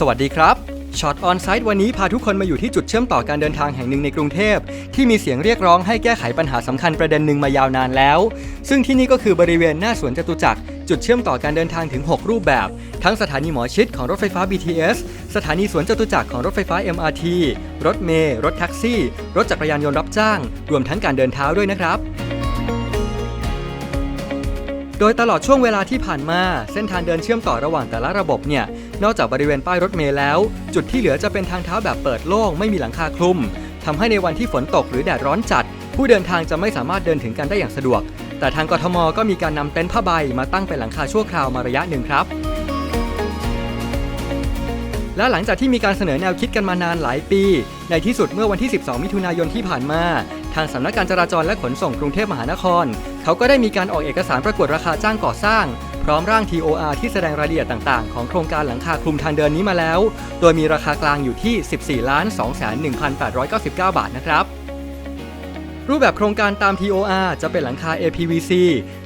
สวัสดีครับช็อตออนไซต์วันนี้พาทุกคนมาอยู่ที่จุดเชื่อมต่อการเดินทางแห่งหนึ่งในกรุงเทพ ที่มีเสียงเรียกร้องให้แก้ไขปัญหาสำคัญประเด็นหนึ่งมายาวนานแล้ว ซึ่งที่นี่ก็คือบริเวณหน้าสวนจตุจักรจุดเชื่อมต่อการเดินทางถึง 6 รูปแบบ ทั้งสถานีหมอชิดของรถไฟฟ้า BTS สถานีสวนจตุจักรของรถไฟฟ้า MRT รถเมล์รถแท็กซี่ รถจักรยานยนต์รับจ้าง รวมทั้งการเดินเท้าด้วยนะครับ โดยตลอดช่วงเวลาที่ผ่านมา เส้นทางเดินเชื่อมต่อระหว่างแต่ละระบบเนี่ย นอกจากบริเวณป้ายรถเมล์แล้ว จุดที่เหลือจะเป็นทางเท้าแบบเปิดโล่งไม่มีหลังคาคลุมทำให้ในวันที่ฝนตกหรือแดดร้อนจัด ผู้เดินทางจะไม่สามารถเดินถึงกันได้อย่างสะดวก แต่ทางกทมก็มีการนำเต็นท์ผ้าใบมาตั้งเป็นหลังคาชั่วคราวมาระยะหนึ่งครับและหลังจากที่มีการเสนอแนวคิดกันมานานหลายปี ในที่สุดเมื่อวันที่ 12 มิถุนายนที่ผ่านมา ทางสำนักการจราจรและขนส่งกรุงเทพมหานคร เขาก็ได้มีการออกเอกสารประกวดราคาจ้างก่อสร้าง พร้อมร่าง TOR ที่แสดงรายละเอียดต่างๆ ของโครงการหลังคาคลุมทางเดินนี้มาแล้ว โดยมีราคากลางอยู่ที่ 14ล้าน2 1,899 บาทนะครับรูปแบบโครงการตาม TOR จะเป็นหลังคา APVC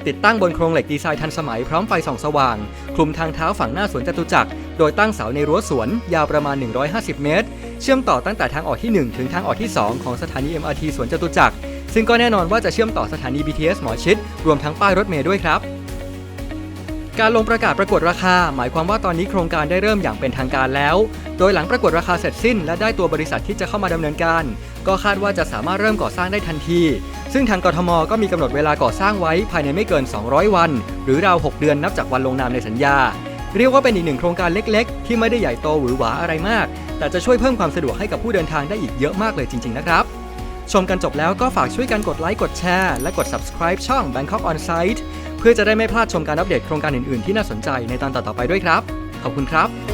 ติดตั้งบนโครงเหล็กดีไซน์ทันสมัยพร้อมไฟส่องสว่าง คลุมทางเท้าฝั่งหน้าสวนจตุจักร โดยตั้งเสาในรั้วสวนยาวประมาณ 150 เมตร เชื่อมต่อตั้งแต่ทางออกที่ 1 ถึงทางออกที่ 2 ของสถานี MRT สวนจตุจักร ซึ่งก็แน่นอนว่าจะเชื่อมต่อสถานี BTS หมอชิด รวมทั้งป้ายรถเมล์ด้วยครับ การลงประกาศประกวดราคา หมายความว่าตอนนี้โครงการได้เริ่มอย่างเป็นทางการแล้ว โดยหลังประกวดราคาเสร็จสิ้น และได้ตัวบริษัทที่จะเข้ามาดำเนินการ ก็คาดว่าจะสามารถเริ่มก่อสร้างได้ทันที ซึ่งทางกทมก็มีกำหนดเวลาก่อสร้างไว้ภายในไม่เกิน 200 วัน หรือราว 6 เดือนนับจากวันลงนามในสัญญา เรียกว่าเป็นอีกหนึ่งโครงการเล็กๆ ที่ไม่ได้ใหญ่โตหวือหวาอะไรมาก แต่จะช่วยเพิ่มความสะดวกให้กับผู้เดินทางได้อีกเยอะมากเลยจริง ๆ นะครับ ชมกันจบแล้วก็ฝากช่วยกันกดไลค์กดแชร์และกด subscribe ช่อง Bangkok On Site เพื่อจะได้ไม่พลาดชมการอัปเดตโครงการอื่นๆ ที่น่าสนใจในตอนต่อๆไปด้วยครับ ขอบคุณครับ